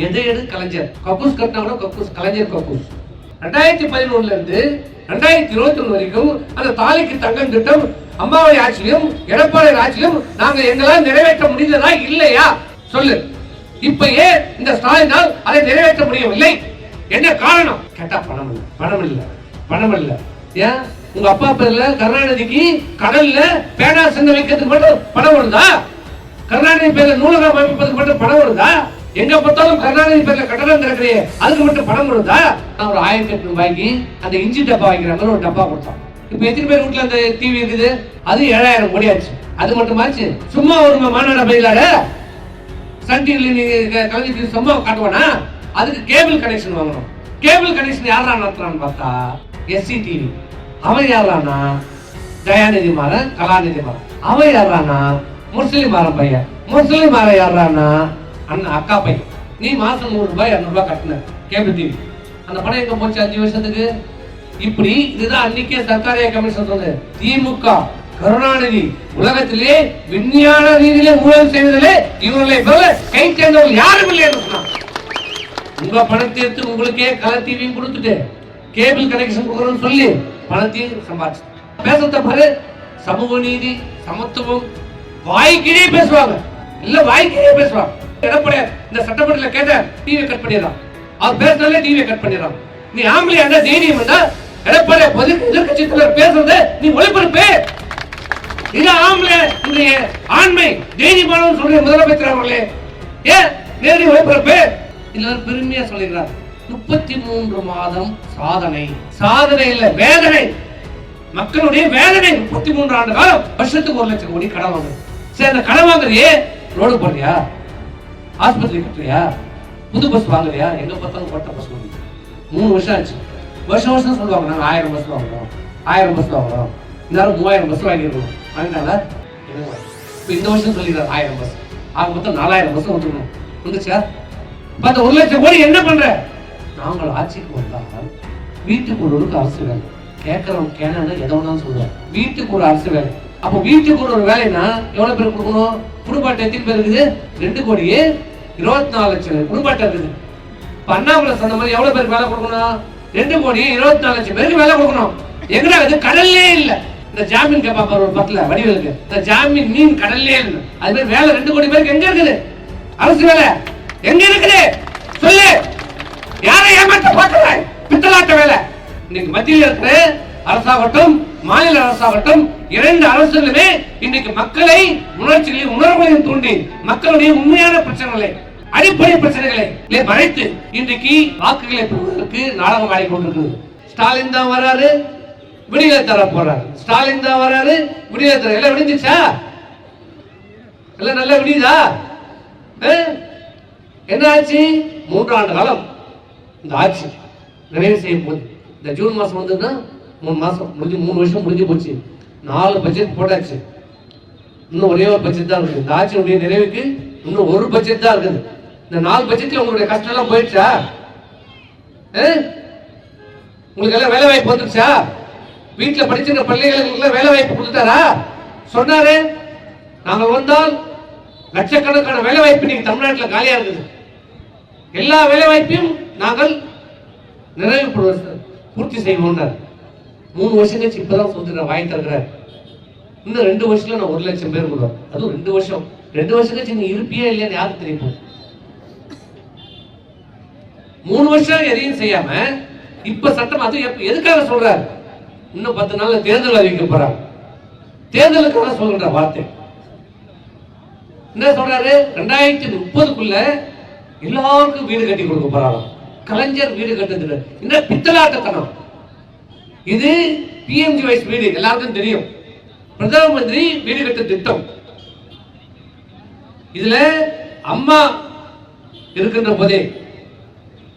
எதை எது? கலைஞர். கக்கூஸ் கட்டினா கூட கக்கூஸ். கலைஞர் கக்கூஸ். ரெண்டாயிரத்தி பதினொன்னுல இருந்து ரெண்டாயிரத்தி இருபத்தி ஒண்ணு வரைக்கும் அந்த தாலிக்கு தங்கம் திட்டம் அம்மாவை ஆட்சியிலும் எடப்பாடி ஆட்சியிலும் நாங்க எங்களால் நிறைவேற்ற முடிந்ததா இல்லையா? சொல்லு. இப்ப ஏன் இந்த ஸ்டாலினால் அதை நிறைவேற்ற முடியவில்லை? என்ன காரணம்? கேட்டா பணம் இல்ல. பணம் இல்ல. பணம் இல்ல. ஏன்? உங்க அப்பா பேர்ல கருணாநிதிக்கு கடல்ல பேனா சின்ன வைக்கிறதுக்கு மட்டும் பணம் வருதா கருணாநிதி பேர்ல நூலகம் அமைப்பதற்கு மட்டும் பணம் வருதா எங்க பார்த்தாலும் கருணாநிதி பேர்ல கட்டணம் திறக்கிறே அதுக்கு மட்டும் பணம் கொடுத்தா நான் ஒரு ஆயிரத்தி எட்டு ரூபாய்க்கு அந்த இஞ்சி டப்பா வாங்கிற மாதிரி ஒரு டப்பா கொடுத்தோம். இப்ப எத்தனை பேர் வீட்டுல அந்த டிவி இருக்குது? அது ஏழாயிரம் கோடி ஆச்சு. அது மட்டுமாச்சு சும்மா ஒரு மாநாட பயிலாட சன் டிவில நீங்க கலைஞர் சும்மா காட்டுவானா? அதுக்கு கேபிள் கனெக்ஷன் வாங்கணும். கேபிள் கனெக்ஷன் யாரா நடத்துறான்னு பார்த்தா எஸ்சி டிவி அவன் யாரானா தயாநிதி மாறன் கலாநிதி மாறன். அவன் யாரானா முஸ்லிம் மாறன் பையன். முஸ்லிம் மாறன் யாரானா அண்ணன் அக்கா பையன். நீ மாசம் நூறு ரூபாய் இரநூறுபா கட்டின. கேபிள் டிவி அந்த படம் எங்க போச்சு அஞ்சு வருஷத்துக்கு? இப்படி இதுதான் அன்னைக்கே சர்க்காரிய கமிஷன் சொன்னது திமுக கருணாநிதி உலகத்திலே விஞ்ஞான ரீதியிலே ஊழல் செய்வதிலே இவர்களை போல கை சேர்ந்தவர்கள் யாரும் இல்லை என்று சொன்னார் உங்க பணத்தை எடுத்து உங்களுக்கே கலர் டிவியும் கொடுத்துட்டு கேபிள் கனெக்ஷன் கொடுக்கணும்னு சொல்லி பணத்தையும் சம்பாதிச்சு. பேச பாரு. சமூக நீதி சமத்துவம் வாய்க்கிலே பேசுவாங்க. இல்ல வாய்க்கிலே பேசுவாங்க. எடப்பாடியார் இந்த சட்டமன்றத்தில் கேட்ட டிவி கட் பண்ணிடுறான். அவர் பேசினாலே டிவியை கட் பண்ணிடுறான். நீ ஆம்பளை என்ன தைரியம் என்ன? எடப்பாடி பொது எதிர்கட்சி தலைவர் பேசுறது நீ ஒளிபரப்பு. இது ஆம்பளை இன்றைய ஆண்மை தைரியமானவன் சொல்ற முதலமைச்சர் அவர்களே. ஏன்? நேரடி ஒளிபரப்பு. இல்ல பெருமையா சொல்லுகிறார் முப்பத்தி மூன்று மாதம் சாதனை. சாதனை இல்ல வேதனை. மக்களுடைய வேதனை முப்பத்தி மூன்று ஆண்டு காலம் வருஷத்துக்கு ஒரு லட்சம் கோடி கடன் வாங்குது. சரி அந்த கடன் வாங்குறியே ரோடு போடுறியா ஆஸ்பத்திரி கட்டுறியா புது பஸ் வாங்கலையா? எங்க பார்த்தாலும் ஓட்ட பஸ் வாங்குது மூணு வருஷம் ஆச்சு. வருஷம் வருஷம் சொல்லுவாங்க. நாங்கள் ஆயிரம் பஸ் வாங்குறோம். ஆயிரம் பஸ் வாங்குறோம். எல்லாரும் மூவாயிரம் பஸ் வாங்கிடுவோம் வாங்கிட்டாங்களா? இப்போ இந்த வருஷம் சொல்லிடுறாரு ஆயிரம் பஸ் ஆக மொத்தம் நாலாயிரம் பஸ் வந்துடணும் வந்துச்சா பார்த்தா ஒரு லட்சம் கோடி என்ன பண்ற? நாங்கள் ஆட்சிக்கு வந்தால் வீட்டுக்கு ஒரு அரசு வேலை. கேட்கறவன் கேனன்னு எதை வேணாலும் சொல்லுவாங்க வீட்டுக்கு ஒரு அரசு வேலை. அப்போ வீட்டுக்கு ஒரு ஒரு வேலைன்னா எவ்வளோ பேர் கொடுக்கணும்? குடும்ப அட்டை எத்தனை பேர் இருக்குது? ரெண்டு கோடியே இருபத்தி நாலு லட்சம் குடும்பத்தை இருக்குது. இப்போ அண்ணாமலை சொன்ன மாதிரி எவ்வளவு பேருக்கு வேலை கொடுக்கணும்? ரெண்டு கோடி இருபத்தி நாலு லட்சம் பேருக்கு வேலை கொடுக்கணும். எங்கடா இது? கடல்லே இல்லை. இந்த ஜாமீன் கேப்பா பாரு ஒரு பத்துல வடிவேலுக்கு இந்த ஜாமீன் மீன் கடல்லே இல்லை. அது மாதிரி வேலை. ரெண்டு கோடி பேருக்கு எங்க இருக்குது? அரசு வேலை. எங்க இருக்குது? சொல்லு. யாரை ஏமாற்ற பார்க்கிறாய் பித்தலாட்ட வேலை. இன்னைக்கு மத்தியில் இருக்கிற அரசாகட்டும் மாநில அரசாகட்டும் இரண்டு அரசுகளுமே இன்னைக்கு மக்களை உணர்ச்சிகளையும் உணர்வுகளையும் தூண்டி மக்களுடைய உண்மையான பிரச்சனைகளை அடிப்படை பிரச்சனைகளை மறைத்து இன்றைக்கு வாக்குகளை பெறுவதற்கு நாடகம் ஆடி கொண்டிருக்கிறது ஸ்டாலின் தான் வராரு விடுதலை தர போறாரு. ஸ்டாலின் தான் வராரு விடுதலை தர. எல்லாம் விடிஞ்சிச்சா எல்லாம் நல்லா விடியுதா? என்ன ஆச்சு? மூன்றாண்டு காலம் இந்த ஆட்சி நிறைவு செய்யும் போது. இந்த ஜூன் மாசம் வந்ததுன்னா மூணு மாசம் முடிஞ்சு மூணு வருஷம் முடிஞ்சு போச்சு. நாலு பட்ஜெட் போட்டாச்சு. இன்னும் ஒரே ஒரு பட்ஜெட் தான் இருக்குது. இந்த ஆட்சியினுடைய நிறைவுக்கு இன்னும் ஒரு பட்ஜெட் தான் இருக்குது. இந்த நாலு பட்ஜெட்ல உங்களுடைய கஷ்டம் எல்லாம் போயிடுச்சா? ஆ? உங்களுக்கு எல்லாம் வேலை வாய்ப்பு வந்துருச்சா? வீட்டில் படிச்சிருக்க பிள்ளைகளுக்கு வேலை வாய்ப்பு கொடுத்தாரா? சொன்னாரு. நாங்கள் வந்தால் லட்சக்கணக்கான வேலை வாய்ப்பு இன்னைக்கு தமிழ்நாட்டில் காலியா இருக்குது. எல்லா வேலை வாய்ப்பையும் நாங்கள் நிறைவு பூர்த்தி செய்வோம்னார் மூணு வருஷம் கழிச்சு இப்பதான் சொல்லிட்டு வாங்கி தருகிறார் இன்னும் ரெண்டு வருஷத்துல நான் ஒரு லட்சம் பேர் கொடுவேன் அதுவும் ரெண்டு வருஷம். ரெண்டு வருஷம் கழிச்சு நீ இருப்பியா இல்லையான்னு யாருக்கு தெரியும் மூணு வருஷம் எதையும் செய்யாம இப்ப சட்டம் அது எப்ப- எதுக்காக சொல்றாரு? இன்னும் பத்து நாள்ல தேர்தல் அறிவிக்க போறாங்க தேர்தலுக்காக சொல்ற வார்த்தை. என்ன சொல்றாரு? ரெண்டாயிரத்தி முப்பதுக்குள்ள எல்லாருக்கும் வீடு கட்டி கொடுக்க போறாங்க கலைஞர் வீடு கட்டுறது. என்ன பித்தலாட்டத்தனம். இது பிஎம்ஜி வைஸ் வீடு. எல்லாருக்கும் தெரியும். பிரதம மந்திரி வீடு கட்ட திட்டம். இதுல அம்மா இருக்கின்ற போதே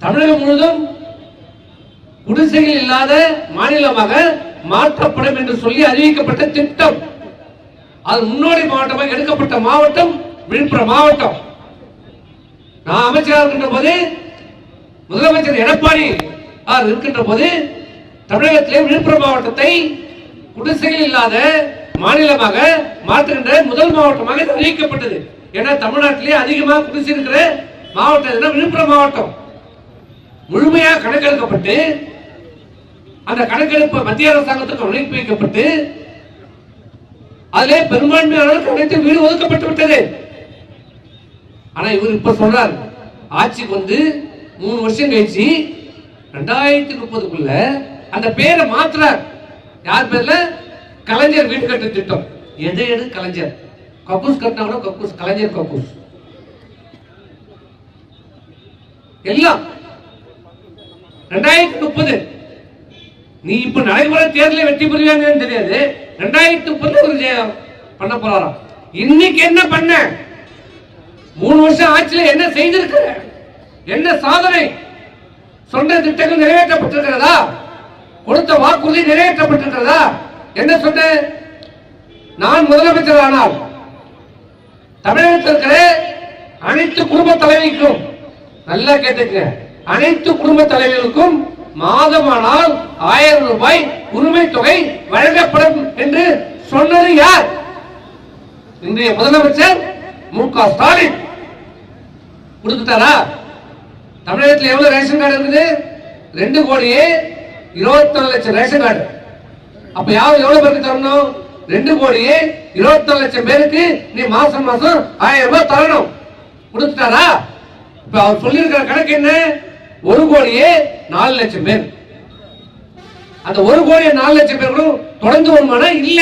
தமிழகம் முழுவதும் குடிசைகள் இல்லாத மாநிலமாக மாற்றப்படும் என்று சொல்லி அறிவிக்கப்பட்ட திட்டம். அது முன்னோடி மாவட்டமாக எடுக்கப்பட்ட மாவட்டம் விழுப்புரம் மாவட்டம். நான் அமைச்சராக இருக்கின்ற போது முதலமைச்சர் எடப்பாடி அவர் இருக்கின்ற போது தமிழகத்திலே விழுப்புரம் மாவட்டத்தை குடிசைகள் இல்லாத மாநிலமாக மாற்றுகின்ற முதல் மாவட்டமாக அறிவிக்கப்பட்டது. ஏன்னா தமிழ்நாட்டிலே அதிகமாக குடிசை இருக்கிற மாவட்டம் விழுப்புரம் மாவட்டம். முழுமையாக கணக்கெடுக்கப்பட்டு அந்த கணக்கெடுப்பு மத்திய அரசாங்கத்துக்கு அனுப்பி வைக்கப்பட்டு அதிலே பெரும்பான்மையானவர்களுக்கு அனைத்து வீடு ஒதுக்கப்பட்டு விட்டது. ஆனா இவர் இப்ப சொல்றார் ஆட்சிக்கு வந்து மூணு வருஷம் கழிச்சு ரெண்டாயிரத்தி முப்பதுக்குள்ள அந்த பேரை மாத்துறார். யார் பேர்ல? கலைஞர் வீடு கட்டு திட்டம். எது எது? கலைஞர். கக்கூஸ் கட்டினா கக்கூஸ் கலைஞர் கக்கூஸ். எல்லாம் ரெண்டாயிரத்தி முப்பது. நீ இப்ப நடைமுறை தேர்தலில் வெற்றி பெறுவாங்கன்னு தெரியாது. ரெண்டாயிரத்தி முப்பதுல ஒரு பண்ண போறாராம் இன்னைக்கு என்ன பண்ண? மூணு வருஷம் ஆட்சியில என்ன செய்திருக்க என்ன சாதனை? சொன்ன திட்டங்கள் நிறைவேற்றப்பட்டிருக்கிறதா? கொடுத்த வாக்குறுதி நிறைவேற்றப்பட்டிருக்கிறதா? என்ன சொன்ன? நான் முதலமைச்சர் ஆனால் தமிழகத்தில் இருக்கிற அனைத்து குடும்ப தலைவிக்கும் நல்லா கேட்டுக்க அனைத்து குடும்ப தலைவர்களுக்கும் மாதமானால் ஆயிரம் ரூபாய் உரிமை தொகை வழங்கப்படும் என்று சொன்னது யார்? இன்றைய முதலமைச்சர் மு க ஸ்டாலின். கொடுத்துட்டாரா? தமிழகத்தில் எவ்வளவு ரேஷன் கார்டு இருக்குது? ரெண்டு கோடியே இருபத்தி லட்சம் ரேஷன் கார்டு. அப்ப யார் எவ்வளவு பேருக்கு தரணும்? ரெண்டு கோடியே இருபத்தி லட்சம் பேருக்கு நீ மாசம் மாசம் ஆயிரம் ரூபாய் தரணும். கொடுத்துட்டாரா? இப்ப அவர் சொல்லியிருக்கிற கணக்கு என்ன? ஒரு கோடியே நாலு லட்சம் பேர். அந்த ஒரு கோடியே நாலு லட்சம் பேர்களும் தொடர்ந்து வருமானா இல்ல.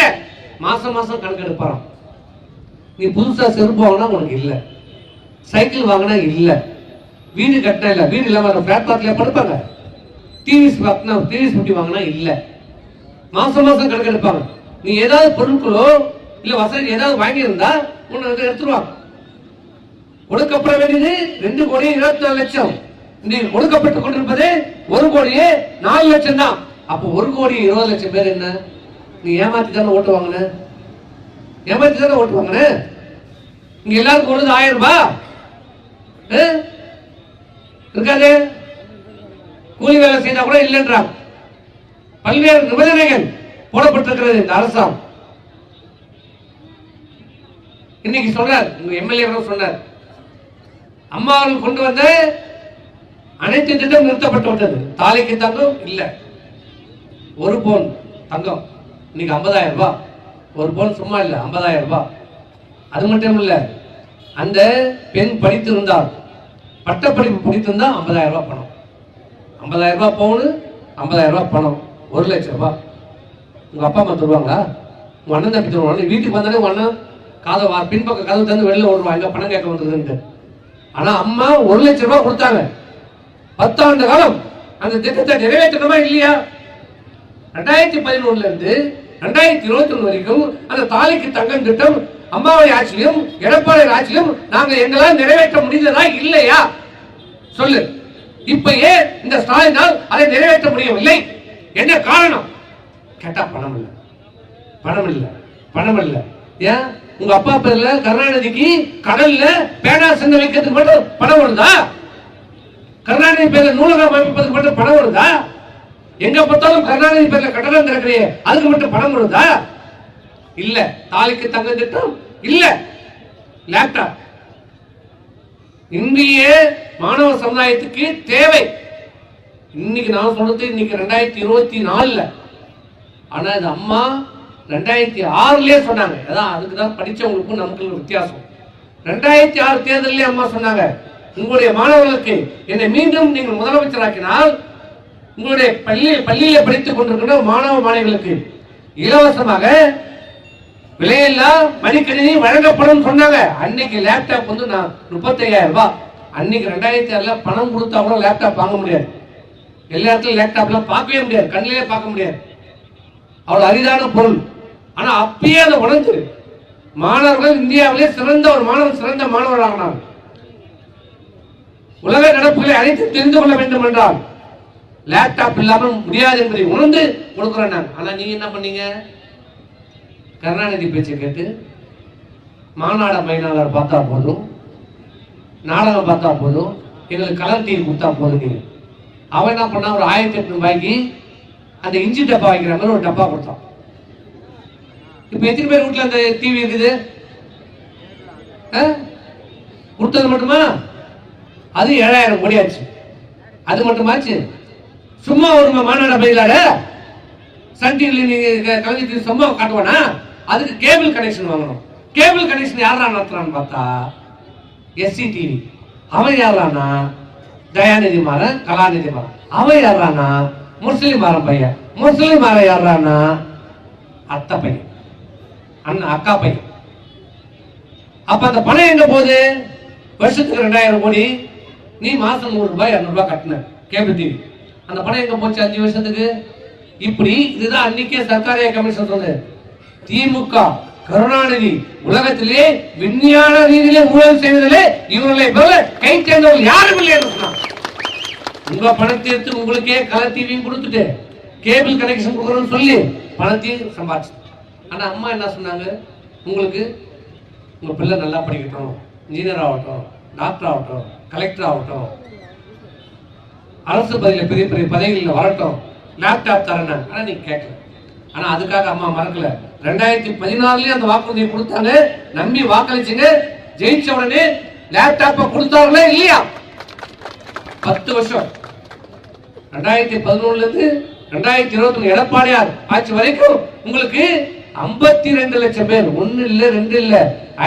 மாசம் மாசம் கணக்கு எடுப்பாராம் நீ புதுசா செருப்பு வாங்கினா உனக்கு இல்ல. சைக்கிள் வாங்கினா இல்ல. வீடு கட்டினா இல்ல. வீடு இல்லாம பிளாட் பார்ட்ல படுப்பாங்க. டிவிஸ் பார்த்தினா டிவிஸ் முட்டி வாங்கினா இல்ல. மாசம் மாசம் கணக்கு எடுப்பாங்க நீ ஏதாவது பொருட்களோ இல்ல வசதி ஏதாவது வாங்கியிருந்தா உன்னை எடுத்துருவாங்க. உனக்கு எடுத்துருவாங்க வேண்டியது ரெண்டு கோடி இருபத்தி நாலு லட்சம். ஒடுக்கப்பட்டுக் கொண்டிருப்பது ஒரு கோடியே நாலு லட்சம் தான். அப்போ ஒரு கோடி இருபது லட்சம் பேர் என்ன? நீ ஏமாத்தி தானே ஓட்டு வாங்கின? ஏமாத்தி தானே ஓட்டு வாங்கின? இங்க எல்லாருக்கும் கொடுத்து ஆயிரம் ரூபாய். இருக்காது? கூலி வேலை செய்தா கூட இல்லைன்றாங்க. பல்வேறு நிபந்தனைகள் போடப்பட்டிருக்கிறது இந்த அரசாங்கம். இன்னைக்கு சொல்றார் உங்க எம்எல்ஏ சொன்னார். அம்மா அவர்கள் கொண்டு வந்த அனைத்து திட்டம் நிறுத்தப்பட்டு விட்டது. தாலிக்கு தங்கம் இல்ல. ஒரு பவுன் தங்கம். இன்னைக்கு ஐம்பதாயிரம் ரூபாய். ஒரு பவுன் சும்மா இல்ல ஐம்பதாயிரம் ரூபாய். அது மட்டும் இல்ல அந்த பெண் படித்திருந்தால் பட்டப்படிப்பு படித்திருந்தா ஐம்பதாயிரம் ரூபாய் பணம். ஐம்பதாயிரம் ரூபாய் பவுனு ஐம்பதாயிரம் ரூபாய் பணம். ஒரு லட்சம் ரூபாய். உங்க அப்பா அம்மா தருவாங்களா? உங்க அண்ணன் தம்பி தருவாங்க வீட்டுக்கு வந்தாலே உங்க அண்ணன் காதை வா பின்பக்க கதவு தந்து வெளில ஓடுவாங்க பணம் கேட்க வந்ததுன்ட்டு. ஆனா அம்மா ஒரு லட்சம் ரூபாய் கொடுத்தாங்க. பத்தாண்டு காலம் அந்த திட்டத்தை நிறைவேற்றணுமா இல்லையா? ரெண்டாயிரத்தி பதினொன்னுல இருந்து ரெண்டாயிரத்தி இருபத்தி ஒண்ணு வரைக்கும் அந்த தாலிக்கு தங்கம் திட்டம் அம்மாவுடைய ஆட்சியிலும் எடப்பாடி ஆட்சியிலும் நாங்க எங்களால் நிறைவேற்ற முடிந்ததா இல்லையா? சொல்லு. இப்ப ஏன் இந்த ஸ்டாலினால் அதை நிறைவேற்ற முடியவில்லை. என்ன காரணம்? கேட்டா பணம் இல்லை. பணம் இல்லை. பணம் இல்லை. ஏன்? உங்க அப்பா பேர்ல கருணாநிதிக்கு கடல்ல பேனா சின்ன வைக்கிறதுக்கு மட்டும் பணம் வருதா கருணாநிதி பேர்ல நூலகம் அமைப்பதற்கு மட்டும் பணம் வருதா? எங்க பார்த்தாலும் கருணாநிதி பேர்ல கட்டணம் திறக்கிறியே அதுக்கு மட்டும் பணம் வருதா? இல்ல. தாலிக்கு தங்க திட்டம்? இல்ல. லேப்டாப் இந்திய மாணவ சமுதாயத்துக்கு தேவை. இன்னைக்கு நான் சொல்றது இன்னைக்கு ரெண்டாயிரத்தி இருபத்தி நாலுல. ஆனா இது அம்மா ரெண்டாயிரத்தி ஆறுலயே சொன்னாங்க. அதான் அதுக்கு தான் படிச்சவங்களுக்கும் நமக்கு வித்தியாசம். ரெண்டாயிரத்தி ஆறு தேர்தலே அம்மா சொன்னாங்க. உங்களுடைய மாணவர்களுக்கு என்னை மீண்டும் நீங்கள் முதலமைச்சராக்கினால் உங்களுடைய பள்ளி பள்ளியில படித்துக் கொண்டிருக்கின்ற மாணவ மாணவிகளுக்கு இலவசமாக விலையில்லா மடிக்கணினி வழங்கப்படும் சொன்னாங்க. அன்னைக்கு லேப்டாப் வந்து நான் முப்பத்தையாயிரம் ரூபாய். அன்னைக்கு ரெண்டாயிரத்தி ஆறுல பணம் கொடுத்தா கூட லேப்டாப் வாங்க முடியாது. எல்லா இடத்துலயும் லேப்டாப்லாம் பார்க்கவே முடியாது. கண்ணிலே பார்க்க முடியாது. அவ்வளவு அரிதான பொருள். ஆனா அப்பயே அதை உணர்ந்து மாணவர்கள் இந்தியாவிலே சிறந்த ஒரு மாணவர் சிறந்த மாணவர் ஆகினார் உலக நடப்புகளை அனைத்து தெரிந்து கொள்ள வேண்டும் என்றால் லேப்டாப் இல்லாமல் முடியாது என்பதை உணர்ந்து கொடுக்குறேன் நான். ஆனால் நீங்க என்ன பண்ணீங்க? கருணாநிதி பேச்சை கேட்டு மாநாட மைனாளர் பார்த்தா போதும் நாடகம் பார்த்தா போதும் எங்களுக்கு கலர் டிவி கொடுத்தா போதும் நீங்க அவன் என்ன பண்ணா ஒரு ஆயிரத்தி எட்டு ரூபாய்க்கு அந்த இஞ்சி டப்பா வைக்கிற மாதிரி ஒரு டப்பா கொடுத்தான். இப்போ எத்தனை பேர் வீட்டில் அந்த டிவி இருக்குது? ஆ? கொடுத்தது மட்டுமா? அது ஏழாயிரம் கோடி ஆச்சு. அது மட்டுமாச்சு சும்மா ஒரு மாநாட பதிலாக சன் டிவியில் நீங்க கலைஞர் சும்மா காட்டுவானா அதுக்கு கேபிள் கனெக்ஷன் வாங்கணும். கேபிள் கனெக்ஷன் யாரா நடத்துறான்னு பார்த்தா எஸ்சி டிவி அவன் யாரானா தயாநிதி மாறன் கலாநிதி மாறன். அவன் யாரானா முஸ்லிம் மாறன் பையன். முஸ்லிம் மாறன் யாரானா அத்தை பையன். அண்ணன் அக்கா பையன். அப்ப அந்த பணம் எங்க போகுது? வருஷத்துக்கு ரெண்டாயிரம் கோடி. நீ மாசம் நூறு ரூபாய் இரநூறு ரூபாய் கட்டின கேபிள் டிவி. அந்த பணம் எங்க போச்சு அஞ்சு வருஷத்துக்கு? இப்படி இதுதான் அன்னைக்கே சர்க்காரிய கமிஷன் சொன்னது. திமுக கருணாநிதி உலகத்திலே விஞ்ஞான ரீதியிலே ஊழல் செய்வதிலே இவர்களை போல கை சேர்ந்தவர்கள் யாரும் இல்லை என்று உங்க பணத்தை எடுத்து உங்களுக்கே கலர் டிவியும் கொடுத்துட்டு கேபிள் கனெக்ஷன் கொடுக்குறோம்னு சொல்லி பணத்தையும் சம்பாதிச்சு ஆனா அம்மா என்ன சொன்னாங்க? உங்களுக்கு உங்க பிள்ளை நல்லா படிக்கட்டும் இன்ஜினியர் ஆகட்டும் டாக்டர் ஆகட்டும் கலெக்டர் ஆகட்டும். அரசு பதில பெரிய பெரிய பதவிகளில் வரட்டும். லேப்டாப் தரேன் ஆனால் நீ கேட்கல. ஆனா அதுக்காக அம்மா மறக்கல. ரெண்டாயிரத்தி பதினாலுலயும் அந்த வாக்குறுதியை கொடுத்தாங்க. நம்பி வாக்களிச்சுங்க. ஜெயிச்ச உடனே லேப்டாப்பை கொடுத்தாங்களே இல்லையா? பத்து வருஷம். ரெண்டாயிரத்தி பதினொன்னுல இருந்து ரெண்டாயிரத்தி இருபத்தி எடப்பாடியார் ஆட்சி வரைக்கும் உங்களுக்கு ஐம்பத்தி ரெண்டு லட்சம் பேர் ஒன்னு இல்ல ரெண்டு இல்ல.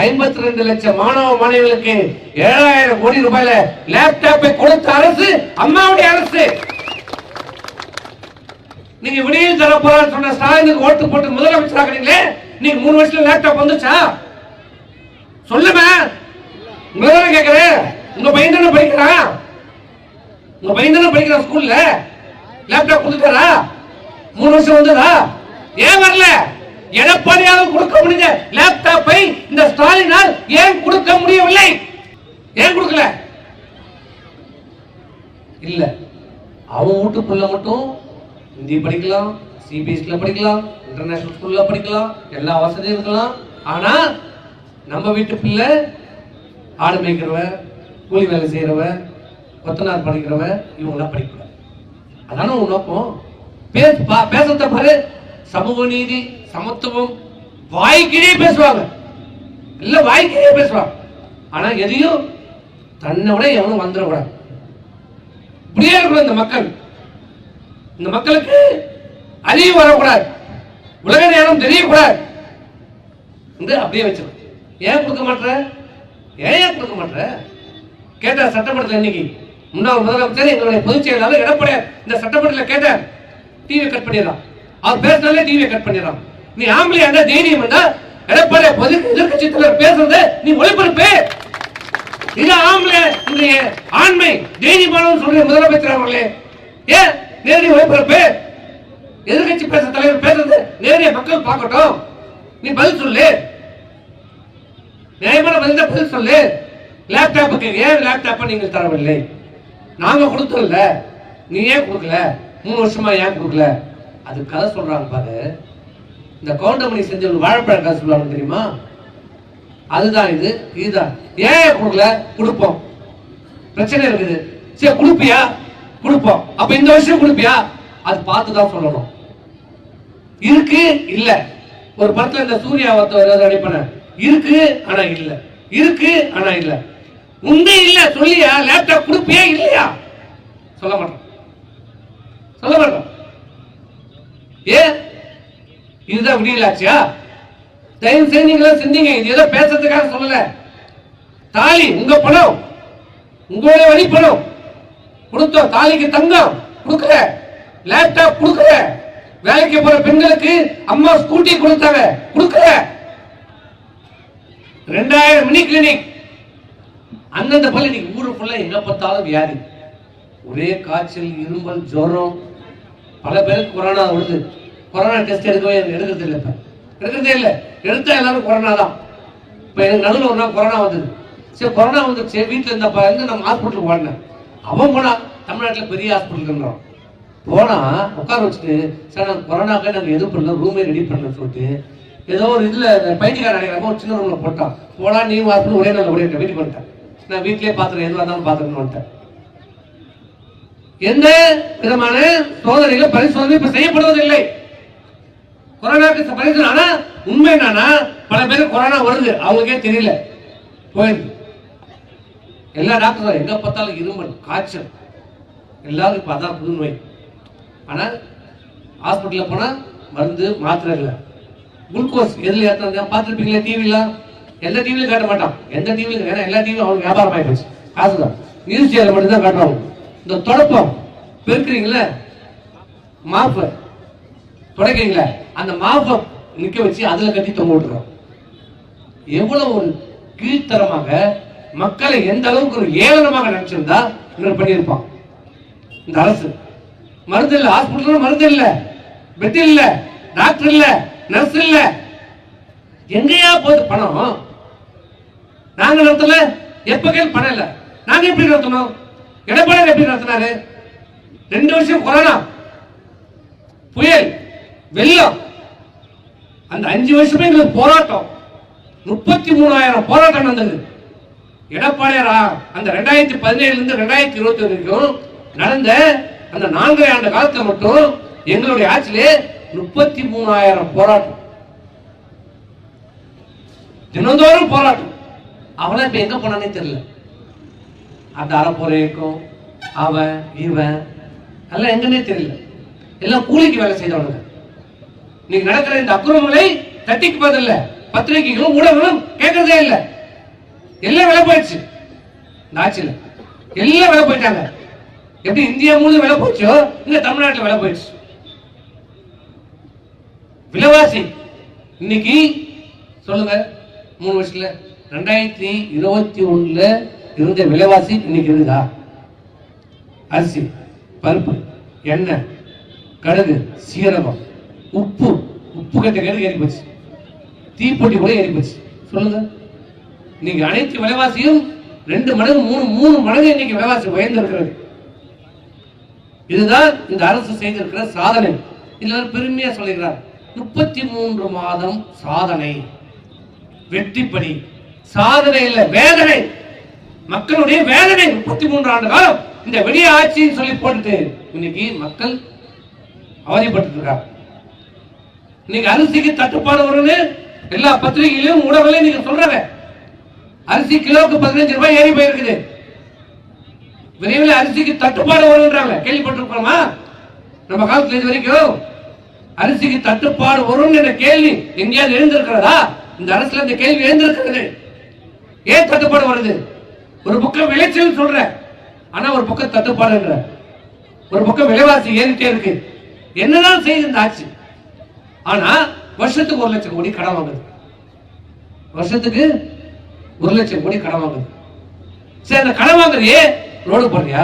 ஐம்பத்தி ரெண்டு லட்சம் மாணவ மாணவிகளுக்கு ஏழாயிரம் கோடி ரூபாயில லேப்டாப்பை கொடுத்த அரசு அம்மாவுடைய அரசு. நீங்க விடியல் தர போறான்னு சொன்ன ஸ்டாலினுக்கு ஓட்டு போட்டு முதலமைச்சர் ஆகிறீங்களே நீங்க மூணு வருஷத்துல லேப்டாப் வந்துச்சா சொல்லுங்க. உங்களை கேக்குறேன். உங்க பையன் தானே படிக்கிறான்? உங்க பையன் தானே படிக்கிறான் ஸ்கூல்ல லேப்டாப் கொடுத்துட்டாரா? மூணு வருஷம் வந்ததா? ஏன் வரல? எடப்பாடியாலும் கொடுக்க முடிஞ்ச லேப்டாப்பை இந்த ஸ்டாலினால் ஏன் கொடுக்க முடியவில்லை? ஏன் கொடுக்கல? இல்ல. அவன் வீட்டுக்குள்ள மட்டும் ஹிந்தி படிக்கலாம் சிபிஎஸ்சில படிக்கலாம் இன்டர்நேஷனல் ஸ்கூல்ல படிக்கலாம் எல்லா வசதியும் இருக்கலாம். ஆனா நம்ம வீட்டு பிள்ளை ஆடு மேய்க்கிறவன் கூலி வேலை செய்யறவன் கொத்தனார் படிக்கிறவன் இவங்களாம் படிக்கக்கூடாது. அதான உன் நோக்கம்? பேச பா- பேசுறத பாரு. சமூக நீதி சமத்துவம் வாய்க்கிலே பேசுவாங்க. இல்ல வாய்க்கிலே பேசுவாங்க. ஆனா எதையும் தன்னை விட எவனும் வந்துடக்கூடாது இப்படியே இருக்கணும் இந்த மக்கள். இந்த மக்களுக்கு அறிவு வரக்கூடாது. உலக நேரம் தெரியக்கூடாது. என்று அப்படியே வச்சிடும் ஏன் கொடுக்க மாட்டேற? ஏன் ஏன் கொடுக்க மாட்டேற? கேட்டார் சட்டமன்றத்தில் இன்னைக்கு முன்னாள் முதலமைச்சர் எங்களுடைய பொதுச் செயலாளர் எடப்பாடியார் இந்த சட்டமன்றத்தில் கேட்டார். டிவியை கட் பண்ணிடுறான் அவர் பேசினாலே டிவியை கட் பண்ணிடுறான் நீ ஆம்பளையா இருந்தா தைரியம் இருந்தா எடப்பாடியார் பொது எதிர்கட்சி தலைவர் பேசுறத நீ ஒளிபரப்பு. இது ஆம்பளை ஆண்மை தைரியமானவன் சொல்ற முதலமைச்சர் அவர்களே. ஏன்? நேரடி ஒளிபரப்பு. எதிர்கட்சி பேசுற தலைவர் பேசுறது நேரடிய மக்கள் பார்க்கட்டும். நீ பதில் சொல்லு. நியாயமான பதில் பதில் சொல்லு. லேப்டாப்புக்கு ஏன் லேப்டாப்பை நீங்கள் தரவில்லை? நாங்க கொடுத்தோம்ல நீ ஏன் கொடுக்கல? மூணு வருஷமா ஏன் கொடுக்கல? அது கதை சொல்றாங்க பாரு. இந்த கவுண்டமணி செஞ்ச ஒரு வாழைப்பழ காசு சொல்லுவாங்க தெரியுமா? அதுதான் இது இதுதான். ஏன் கொடுக்கல கொடுப்போம்? பிரச்சனை இருக்குது. சரி கொடுப்பியா? கொடுப்போம். அப்ப இந்த வருஷம் கொடுப்பியா? அது பார்த்து தான் சொல்லணும். இருக்கு இல்ல. ஒரு படத்துல இந்த சூர்யா ஒருத்தர் ரெடி பண்ண இருக்கு ஆனா இல்ல. இருக்கு ஆனா இல்ல. உண்டே இல்ல சொல்லியா? லேப்டாப் கொடுப்பியா இல்லையா? சொல்ல மாட்டோம். சொல்ல மாட்டோம். ஏன்? இதுதான் விடியலாச்சியா தயவு செய்து நீங்களே சிந்திங்க. இது ஏதோ பேசுறதுக்காக சொல்லல. தாலி உங்க பணம். உங்களுடைய வழி பணம். கொடுத்தோம் தாலிக்கு தங்கம் கொடுக்கல லேப்டாப் கொடுக்கல வேலைக்கு போற பெண்களுக்கு அம்மா ஸ்கூட்டி கொடுத்தாங்க கொடுக்கல ரெண்டாயிரம் மினி கிளினிக் அந்தந்த பள்ளி இன்னைக்கு ஊரு ஃபுல்லா எங்க பார்த்தாலும் வியாதி. ஒரே காய்ச்சல் இருமல் ஜுரம். பல பேருக்கு கொரோனா வருது. கொரோனா டெஸ்ட் எடுக்கவே எடுக்கிறது இல்லை இப்போ. எடுக்கிறதே இல்லை. எடுத்தால் எல்லாரும் கொரோனா தான். இப்போ எனக்கு நடுவில் ஒரு நாள் கொரோனா வந்தது. சரி கொரோனா வந்துச்சு வீட்டில் இருந்தப்ப இருந்து நம்ம ஹாஸ்பிட்டலுக்கு ஓடினேன் அவன் போனால் தமிழ்நாட்டில் பெரிய ஹாஸ்பிட்டல் இருக்கிறோம் போனால் உட்கார வச்சுட்டு சார் நாங்கள் கொரோனாக்கே நாங்கள் எதுவும் பண்ணல. ரூமே ரெடி பண்ணலன்னு சொல்லிட்டு ஏதோ ஒரு இதில் பைத்தியக்கார அடைக்கிறப்ப ஒரு சின்ன ரூமில் போட்டான். போனால் நீ ஹாஸ்பிட்டல் ஒரே நாள் ஒரே வீட்டுக்கு வந்துட்டேன். நான் வீட்டிலே பார்த்துறேன் எதுவாக இருந்தாலும் பார்த்துக்கணும் வந்துட்டேன். எந்த விதமான சோதனைகள் பரிசோதனை இப்ப செய்யப்படுவதில்லை. கொரோனாக்கு பரிசோதனை ஆனா உண்மை என்னன்னா பல பேருக்கு கொரோனா வருது. அவங்களுக்கே தெரியல. போயிடுது எல்லா டாக்டரும் எங்க பார்த்தாலும் இருமல் காய்ச்சல். எல்லாரும் இப்போ அதான் புது நோய் ஆனால் ஹாஸ்பிட்டலில் போனால் மருந்து மாத்திரை இல்லை. குளுக்கோஸ் எதில் ஏற்றாங்க பார்த்துருப்பீங்களா டிவிலாம் எந்த டிவிலையும் காட்ட மாட்டான். எந்த டிவிலையும் ஏன்னா எல்லா டிவியும் அவனுக்கு வியாபாரம் ஆகிடுச்சு காசு தான் நியூஸ் சேனல் மட்டும்தான் காட்டுவாங்க. இந்த தொடப்பம் பெருக்குறீங்களே மாப்பு. துடைக்கிறீங்களே அந்த மாப்பை நிற்க வச்சு அதில் கட்டி தொங்க விட்டுறோம். எவ்வளவு ஒரு கீழ்த்தரமாக மக்களை எந்த அளவுக்கு ஒரு ஏளனமாக நினைச்சிருந்தா இன்னொரு பண்ணியிருப்பான். இந்த அரசு. மருந்து இல்லை ஹாஸ்பிட்டல் மருந்து இல்லை பெட் இல்லை டாக்டர் இல்லை நர்ஸ் இல்லை. எங்கேயா போகுது பணம்? நாங்க நடத்தல எப்ப கேள் பணம் இல்லை? நாங்க எப்படி நடத்தணும்? எடப்பாடி எப்படி நடத்தினாரு? ரெண்டு வருஷம் கொரோனா புயல். வெள்ளம் அந்த அஞ்சு வருஷமே எங்களுக்கு போராட்டம். முப்பத்தி மூணாயிரம் போராட்டம் நடந்தது. எடப்பாடியார் அந்த ரெண்டாயிரத்தி பதினேழுல இருந்து ரெண்டாயிரத்தி இருபத்தி வரைக்கும் நடந்த அந்த நான்கரை ஆண்டு காலத்தில் மட்டும் எங்களுடைய ஆட்சியிலே முப்பத்தி மூணாயிரம் போராட்டம். தினந்தோறும் போராட்டம். அவனா இப்ப எங்க போனானே தெரியல. அந்த அறப்போரை இயக்கம் அவன் இவன் எல்லாம் எங்கன்னே தெரியல. எல்லாம் கூலிக்கு வேலை செய்தவனுங்க நீங்க நடக்கிற இந்த அக்கிரமங்களை தட்டிக்கு பதில்ல பத்திரிகைகளும் ஊடகங்களும் கேட்கறதே இல்லை. எல்லாம் விலை போயிடுச்சு. இந்த ஆட்சியில எல்லாம் விலை போயிட்டாங்க. எப்படி இந்தியா முழுவதும் விலை போச்சோ இங்க தமிழ்நாட்டில் விலை போயிடுச்சு. விலைவாசி இன்னைக்கு சொல்லுங்க மூணு வருஷத்துல ரெண்டாயிரத்தி இருபத்தி ஒண்ணுல இருந்த விலைவாசி இன்னைக்கு இருக்குதா? அரிசி பருப்பு எண்ணெய் கடுகு சீரகம். உப்பு உப்பு கட்ட ஏறி போச்சு. தீப்பொட்டி கூட ஏறி போச்சு. சொல்லுங்க. நீங்க அனைத்து விலைவாசியும் ரெண்டு மடங்கு மூணு மூணு மடங்கு இன்னைக்கு விலைவாசி உயர்ந்திருக்கிறது. இதுதான் இந்த அரசு செய்திருக்கிற சாதனை. இதுல பெருமையா சொல்லுகிறார் முப்பத்தி மூன்று மாதம் சாதனை. வெற்றிப்படி சாதனை இல்ல வேதனை. மக்களுடைய வேதனை முப்பத்தி மூன்று ஆண்டு காலம். இந்த வெளிய ஆட்சின்னு சொல்லி போட்டுட்டு இன்னைக்கு மக்கள் அவதிப்பட்டு இருக்காங்க. இன்னைக்கு அரிசிக்கு தட்டுப்பாடு வரும்னு எல்லா பத்திரிகையிலும் ஊடகங்களையும் நீங்க சொல்றாங்க அரிசி கிலோவுக்கு பதினஞ்சு ரூபாய் ஏறி போயிருக்குது. விரைவில் அரிசிக்கு தட்டுப்பாடு வரும்ன்றாங்க. கேள்விப்பட்டிருக்கோமா நம்ம காலத்துல இது வரைக்கும் அரிசிக்கு தட்டுப்பாடு வரும் என்ற கேள்வி எங்கேயாவது எழுந்திருக்கிறதா? இந்த அரசுல இந்த கேள்வி எழுந்திருக்கிறது. ஏன் தட்டுப்பாடு வருது? ஒரு பக்கம் விளைச்சல் சொல்ற. ஆனா ஒரு பக்கம் தட்டுப்பாடுன்ற. ஒரு பக்கம் விலைவாசி ஏறிட்டே இருக்கு. என்னதான் செய்யுது இந்த ஆட்சி? ஆனா வருஷத்துக்கு ஒரு லட்சம் கோடி கடன் வாங்குது. வருஷத்துக்கு ஒரு லட்சம் கோடி கடன் வாங்குது. சரி அந்த கடன் வாங்குறியே ரோடு போடுறியா?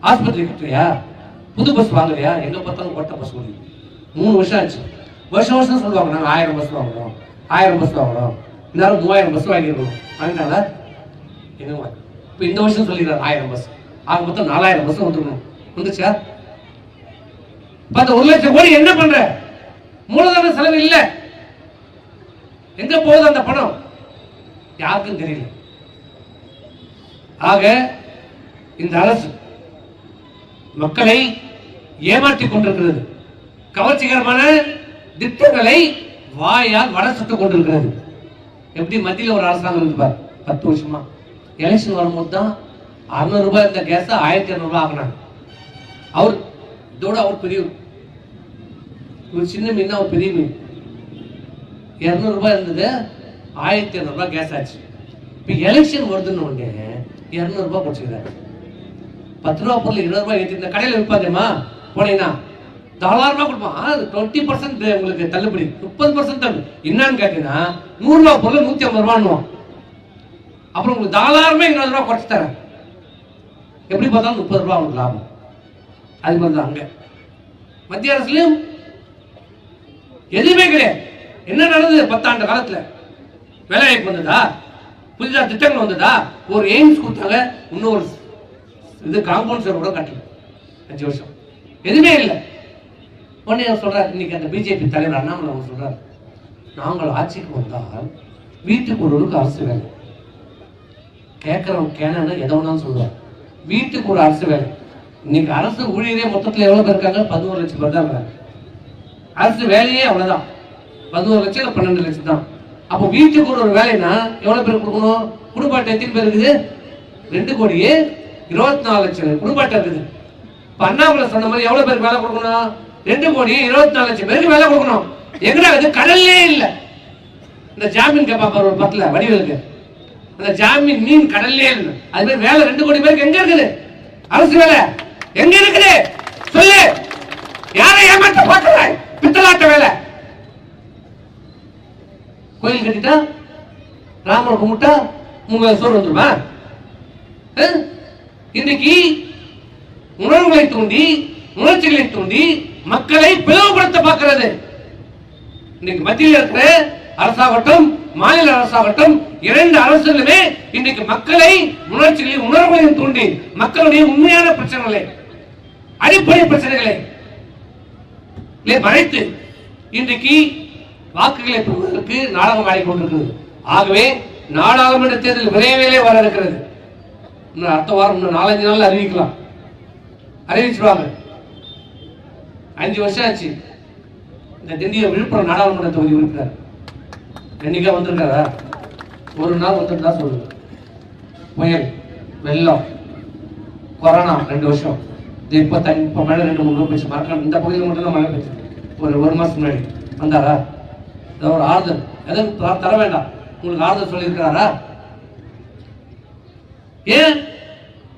ஆஸ்பத்திரி கட்டுறியா? புது பஸ் வாங்குறியா? எங்க பார்த்தாலும் ஓட்ட பஸ் ஓடுது மூணு வருஷம் ஆச்சு. வருஷம் வருஷம் சொல்லுவாங்க நாங்கள் ஆயிரம் பஸ் வாங்குறோம். ஆயிரம் பஸ் வாங்குறோம். எல்லாரும் மூவாயிரம் பஸ் வாங்கிருக்கோம் வாங்கிட்டாங்களா எங்க இப்போ இந்த வருஷம் சொல்லிடுறாரு ஆயிரம் பஸ் ஆக மொத்தம் நாலாயிரம் பஸ் வந்துடணும். வந்துச்சா இப்ப ஒரு லட்சம் கோடி என்ன பண்ற? மூலதன செலவு இல்ல. எங்க போகுது அந்த பணம்? யாருக்கும் தெரியல. ஆக இந்த அரசு மக்களை ஏமாற்றி கொண்டிருக்கிறது. கவர்ச்சிகரமான திட்டங்களை வாயால் வட கொண்டிருக்கிறது. எப்படி மத்தியில் ஒரு அரசாங்கம் இருந்து பத்து வருஷமா? எலெக்ஷன் வரும்போது தான் அறுநூறு ரூபாய் இருந்த கேஸ் ஆயிரத்தி இரநூறுபா ஆகினாங்க அவர் இதோட அவர் பெரியவர். ஒரு சின்ன மீன் அவர் பெரிய மீன். இரநூறுபா இருந்தது ஆயிரத்தி இரநூறுபா கேஸ் ஆச்சு. இப்போ எலெக்ஷன் வருதுன்னு உடனே இரநூறுபா ரூபாய் குறைச்சிக்கிறாரு. பத்து ரூபா பொருள் இருபது ரூபாய் ஏற்றி இந்த கடையில் விற்பாதேம்மா போனீங்கன்னா தாராளமாக கொடுப்பான். டுவெண்ட்டி பர்சன்ட் உங்களுக்கு தள்ளுபடி. முப்பது பர்சன்ட் தள்ளு என்னன்னு கேட்டீங்கன்னா நூறுரூவா பொருள் நூற்றி ஐம்பது ரூபான்னுவோம் அப்புறம் உங்களுக்கு தாராளமாக இருபது ரூபா குறைச்சி தரேன். எப்படி பார்த்தாலும் முப்பது ரூபா உங்களுக்கு லாபம். அது மாதிரி தான் அங்கே. மத்திய அரசுலேயும் எதுவுமே கிடையாது. என்ன நடந்தது பத்தாண்டு காலத்துல? வேலைவாய்ப்பு வந்ததா? புதிதாக திட்டங்கள் வந்ததா? ஒரு எய்ம்ஸ் கொடுத்தாங்க இன்னொரு இது காம்பவுண்ட் சார் கூட கட்டல. அஞ்சு வருஷம். எதுவுமே இல்லை. உடனே சொல்றாரு இன்னைக்கு அந்த பிஜேபி தலைவர் அண்ணாமலை அவர் சொல்றாரு நாங்கள் ஆட்சிக்கு வந்தால் வீட்டுக்கு ஒருவருக்கு அரசு வேலை. கேட்கறவங்க கேனன்னு எதை வேணாலும் சொல்லுவார். வீட்டுக்கு ஒரு அரசு வேலை. இன்னைக்கு அரசு ஊழியரே மொத்தத்தில் எவ்வளோ பேர் இருக்காங்க? பதினோரு லட்சம் பேர் தான் இருக்காங்க. அரசு வேலையே அவ்வளவுதான். பதினோரு லட்சம் பன்னெண்டு லட்சம் தான். அப்போ வீட்டுக்கு ஒரு ஒரு வேலைனா எவ்வளவு பேர் கொடுக்கணும்? குடும்ப அட்டை எத்தனை பேர் இருக்குது? ரெண்டு கோடியே இருபத்தி நாலு லட்சம் குடும்ப அட்டை இருக்குது. இப்ப அண்ணாமலை சொன்ன மாதிரி எவ்வளவு பேருக்கு வேலை கொடுக்கணும்? ரெண்டு கோடி இருபத்தி நாலு லட்சம் பேருக்கு வேலை கொடுக்கணும். எங்கடா இது? கடல்லே இல்லை. இந்த ஜாமீன் கேட்பா பாரு ஒரு பத்துல வடிவலுக்கு. அந்த ஜாமீன் மீன் கடல்லே இல்லை. அது மாதிரி வேலை. ரெண்டு கோடி பேருக்கு எங்க இருக்குது? அரசு வேலை. எங்க இருக்குது? சொல்லு. யாரை ஏமாற்ற பார்க்கிறாய் பித்தலாட்ட வேலை. கோயில் கட்டிட்டா ராமர் கும்பிட்டா உங்க சோறு வந்துருமா? இன்னைக்கு உணர்வுகளை தூண்டி உணர்ச்சிகளை தூண்டி மக்களை பிளவுபடுத்த பார்க்கிறது. இன்னைக்கு மத்தியில் இருக்கிற அரசாகட்டும் மாநில அரசாகட்டும் இரண்டு அரசுகளுமே இன்னைக்கு மக்களை உணர்ச்சிகளையும் உணர்வுகளையும் தூண்டி மக்களுடைய உண்மையான பிரச்சனைகளை அடிப்படை பிரச்சனைகளை மறைத்து இன்றைக்கு வாக்குகளை பெறுவதற்கு நாடகம் ஆடிக்கொண்டிருக்கிறது ஆகவே நாடாளுமன்ற தேர்தல் விரைவிலே வர இருக்கிறது. இன்னும் அடுத்த வாரம் இன்னும் நாலஞ்சு நாள்ல அறிவிக்கலாம். அறிவிச்சிருவாங்க. அஞ்சு வருஷம் ஆச்சு. இந்த திண்டிய விழுப்புரம் நாடாளுமன்ற தொகுதி உறுப்பினர். என்னைக்கா வந்திருக்காரா? ஒரு நாள் வந்திருந்தா சொல்லுங்க. புயல் வெள்ளம் கொரோனா ரெண்டு வருஷம். இப்போ இப்ப இப்ப மழை ரெண்டு மூணு ரூபா மறக்க இந்த பகுதியில் மட்டும் தான் மழை பெய்யுது. ஒரு ஒரு மாசம் முன்னாடி வந்தாரா? ஏதோ ஒரு ஆறுதல். எதுவும் தர வேண்டாம். உங்களுக்கு ஆறுதல் சொல்லியிருக்கிறாரா? ஏன்?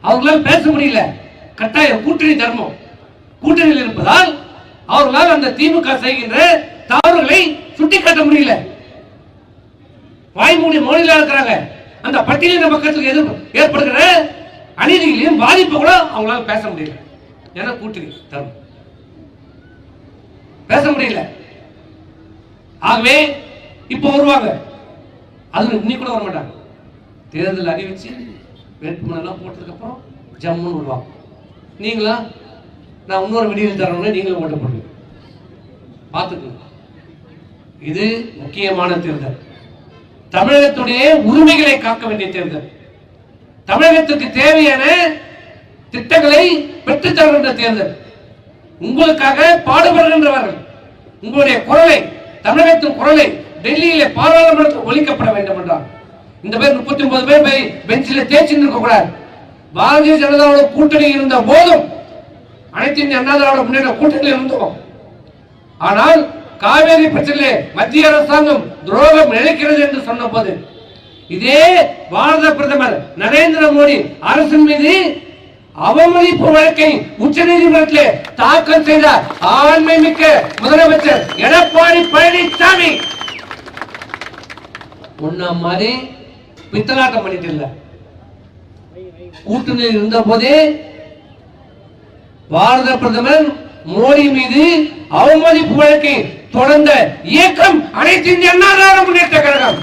அவர்களால் பேச முடியல. கட்டாயம் கூட்டணி தர்மம். கூட்டணியில் இருப்பதால் அவர்களால் அந்த திமுக செய்கின்ற தவறுகளை சுட்டிக்காட்ட முடியல. வாய்மூடி மொழியில இருக்கிறாங்க. அந்த பட்டியலின மக்களுக்கு எதிர் ஏற்படுகிற அநீதிகளையும் பாதிப்பு கூட அவங்களால பேச முடியல. ஏன்னா கூட்டணி தர்மம். பேச முடியல. ஆகவே இப்போ வருவாங்க. அது இன்னைக்கு கூட வர மாட்டாங்க. தேர்தல் அறிவிச்சு வேட்புமனெல்லாம் போட்டதுக்கு அப்புறம் ஜம்முன்னு வருவாங்க. நீங்களா? நான் இன்னொரு விடியல் தரணும்னு நீங்களும் ஓட்டு போடுங்க பார்த்துக்கோங்க. இது முக்கியமான தேர்தல். தமிழகத்துடைய உரிமைகளை காக்க வேண்டிய தேர்தல். தமிழகத்துக்கு தேவையான திட்டங்களை பெற்றுத்தருகின்ற தேர்தல். உங்களுக்காக பாடுபடுகின்றவர்கள் உங்களுடைய குரலை தமிழகத்தின் குரலை டெல்லியில பாராளுமன்றத்தில் ஒழிக்கப்பட வேண்டும் என்றார். இந்த பேர் முப்பத்தி ஒன்பது பேர் போய் பெஞ்சில தேய்ச்சி நிற்க கூடாது. பாரதிய ஜனதாவோட கூட்டணி இருந்த போதும் அனைத்து இந்திய அண்ணா திராவிட முன்னேற்ற கூட்டணியில் இருந்தோம். ஆனால் காவேரி பிரச்சனையிலே மத்திய அரசாங்கம் துரோகம் நினைக்கிறது என்று சொன்னபோது இதே பாரத பிரதமர் நரேந்திர மோடி அரசின் மீது அவமதிப்பு வழக்கை உச்ச நீதிமன்றத்திலே தாக்கல் செய்த ஆண்மை மிக்க முதலமைச்சர் எடப்பாடி பழனிசாமி. உன்ன மாதிரி பித்தலாட்டம் பண்ணிட்டு இல்ல. கூட்டணி இருந்த போதே பாரத பிரதமர் மோடி மீது அவமதிப்பு வழக்கை தொடர்ந்த இயக்கம் அனைத்து இந்திய அண்ணா முன்னேற்ற கழகம்.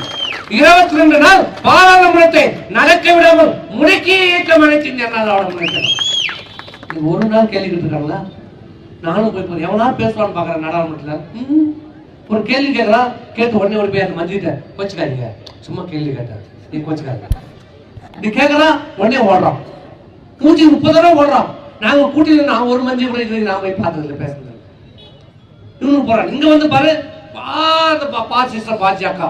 இருபத்தி ரெண்டு நாள் பாராளுமன்றத்தை நடக்க விடாமல் முடக்கிய இயக்கம் அனைத்து ஒரு நாள் கேள்வி இருக்காங்களா நானும் போய் பாரு, எவனா பேசுவான்னு பாக்குறேன் நாடாளுமன்றத்துல. ஒரு கேள்வி கேட்கலாம் கேட்டு உடனே ஒரு போய் அந்த மந்திரிட்ட கோச்சுக்காதீங்க. சும்மா கேள்வி கேட்டேன் நீ கோச்சுக்காதீங்க. இப்படி கேட்கலாம் உடனே ஓடுறான். பூஜை முப்பது தடவை ஓடுறான். நாங்க கூட்டிட்டு நான் ஒரு மந்திரி கூட இதுவரைக்கும் நான் போய் பார்த்ததில்ல பேசுறது பேசுனது இவனு போறான். இங்க வந்து பாரு. பாத பா சிஸ்டர் அக்கா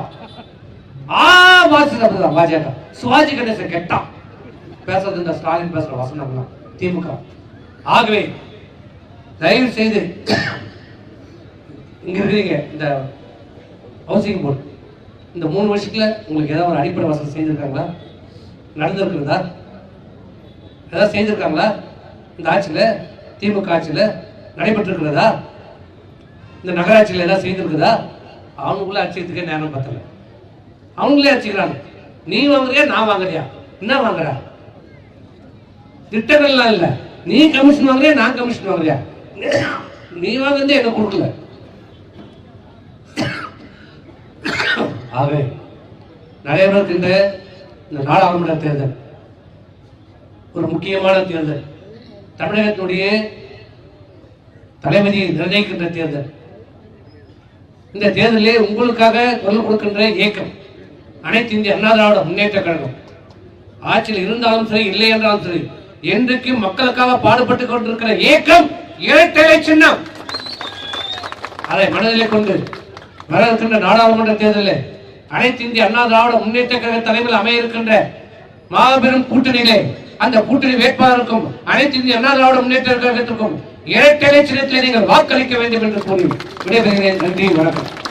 ஆ பாஜக பாஜக சிவாஜி கணேசன் கெட்டான். பேசுறது இந்த ஸ்டாலின் பேசுற வசனம் திமுக. ஆகவே தயவு செய்து இங்க இருக்கிறீங்க இந்த ஹவுசிங் போர்டு இந்த மூணு வருஷத்துல உங்களுக்கு ஏதாவது ஒரு அடிப்படை வசதி செய்திருக்காங்களா? நடந்திருக்கிறதா? ஏதாவது செய்திருக்காங்களா? இந்த ஆட்சியில் திமுக ஆட்சியில் நடைபெற்றிருக்கிறதா? இந்த நகராட்சியில் ஏதாவது செய்திருக்குதா? அவனுக்குள்ள அடிச்சுக்கிறதுக்கே நேரம் பத்தல. அவங்களே அடிச்சுக்கிறாங்க. நீ வாங்குறியா நான் வாங்குறியா? என்ன வாங்குறா? திட்டங்கள்லாம் இல்ல. நீ கமிஷன் வாங்குறியா நான் கமிஷன் வாங்குறியா? நீ வாங்குறது எனக்கு கொடுக்கல. ஆகவே நடைபெறுகின்ற இந்த நாடாளுமன்ற தேர்தல் ஒரு முக்கியமான தேர்தல் தமிழகத்தினுடைய தலைமையை நிர்ணயிக்கின்ற தேர்தல். இந்த தேர்தலிலே உங்களுக்காக குரல் கொடுக்கின்ற இயக்கம். அனைத்து இந்திய அண்ணா திராவிட முன்னேற்ற கழகம். ஆட்சியில் இருந்தாலும் சரி இல்லை என்றாலும் சரி என்றைக்கும் மக்களுக்காக பாடுபட்டு கொண்டிருக்கிற இயக்கம் இரட்டை சின்னம். அதை மனதிலே கொண்டு வர இருக்கின்ற நாடாளுமன்ற தேர்தலில் அனைத்து இந்திய அண்ணா திராவிட முன்னேற்ற கழக தலைமையில் அமைய இருக்கின்ற மாபெரும் கூட்டணியிலே அந்த கூட்டணி வேட்பாளருக்கும் அனைத்து இந்திய அண்ணா திராவிட முன்னேற்ற கழகத்திற்கும் இரட்டை சின்னத்தில் நீங்கள் வாக்களிக்க வேண்டும் என்று கூறி விடைபெறுகிறேன். நன்றி வணக்கம்.